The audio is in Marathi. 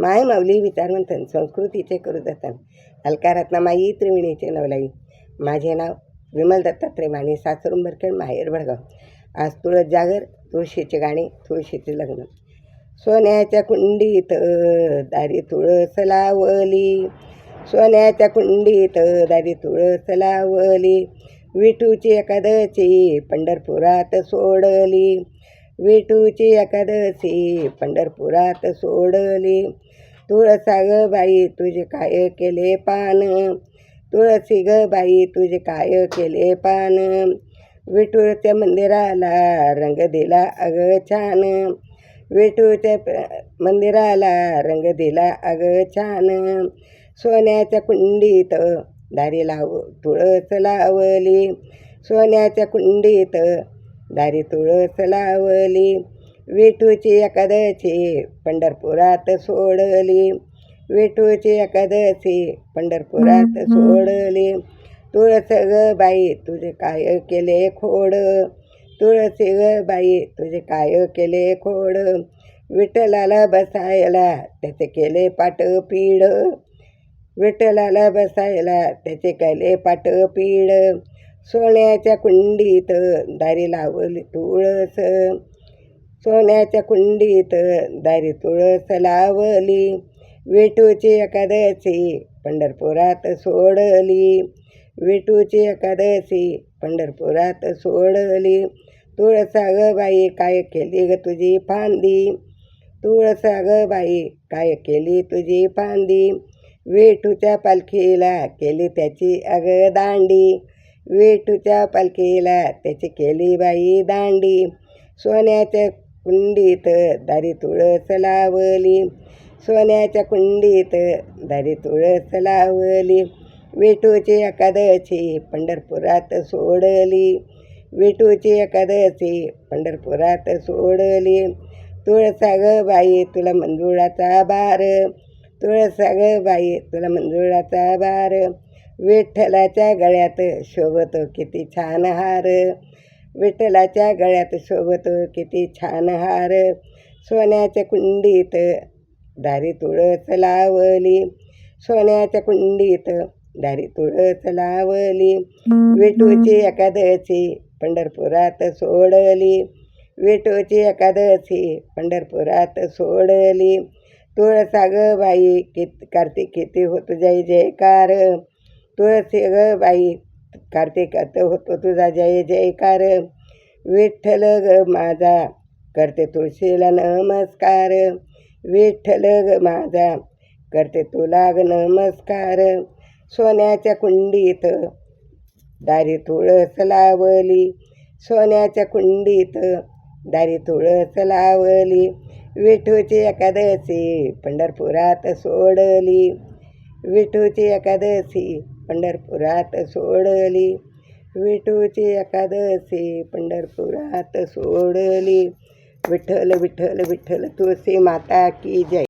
माय माऊली विचारवंतन संस्कृतीचे करू जतन अलका माई त्रिवेणीचे नवलाई. माझे नाव विमल दत्तात्रय माने सासरुंबरखेड माहेर भडगाव. आज तुळस जागर तुळशीचे गाणे तुळशीचे लग्न. सोन्याच्या कुंडीत दारी तुळस लावली. सोन्याच्या कुंडीत दारी तुळस लावली. विठूची एकादशी पंढरपुरात सोडली. विठूची एकादशी पंढरपुरात सोडली. तुळसा ग बाई तुझे काय केले पान? तुळसी ग बाई तुझे काय केले पान? विठूच्या मंदिराला रंग दिला अग छान. विठूच्या मंदिराला रंग दिला अग छान. सोन्याच्या कुंडीत दारी लाव तुळस लावली. सोन्याच्या कुंडीत दारी तुळस लावली विठूची एकादशी पंढरपुरात सोडली. विठूची एकादशी पंढरपुरात सोडली. तुळस ग बाई तुझे काय केले खोड? तुळसी ग बाई तुझे काय केले खोड? विठ्ठलाला बसायला त्याचे केले पाट पीड. विठ्ठलाला बसायला त्याचे केले पाट पीड. सोन्याच्या कुंडीत दारी लावली तुळस. सोन्याच्या कुंडीत दारी तुळस लावली. विठूची एकादशी पंढरपुरात सोडली. विठूची एकादशी पंढरपुरात सोडली. तुळसा ग बाई काय केली ग तुझी फांदी? तुळसा ग बाई काय केली तुझी फांदी? विठूच्या पालखीला केली त्याची अग दांडी. वेटूच्या पालखीला त्याची केली बाई दांडी. सोन्याच्या कुंडीत दारी तुळस लावली. सोन्याच्या कुंडीत दारी तुळस लावली. वेटूची एकादशी पंढरपुरात सोडली. वेटूची एकादशी पंढरपुरात सोडली. तुळसाग बाई तुला मंजुळाचा बार. तुळसाग बाई तुला मंजुळाचा बार. विठ्ठलाच्या गळ्यात शोभतो किती छान हार. विठ्ठलाच्या गळ्यात शोभतो किती छान हार. सोन्याच्या कुंडीत दारी तुळस लावली. सोन्याच्या कुंडीत दारी तुळस लावली. विठूची एकादशी पंढरपुरात सोडली. विठूची एकादशी पंढरपुरात सोडली. तुळसाग बाई कित कार्तिक किती होत जय जयकार. तुळसी ग बाई कार्तिकात होतो तुझा जय जयकार विठ्ठल ग माझा करते तुळशीला नमस्कार. विठ्ठल ग माझा करते तुला ग नमस्कार. सोन्याच्या कुंडीत दारी तुळस लावली. सोन्याच्या कुंडीत दारी तुळस लावली. विठूची एकादशी पंढरपुरात सोडली. विठूची एकादशी पंढरपुरात सोडली. विठूची एकादशी पंढरपुरात सोडली. विठ्ठल विठ्ठल विठ्ठल तुळसी माता की जय.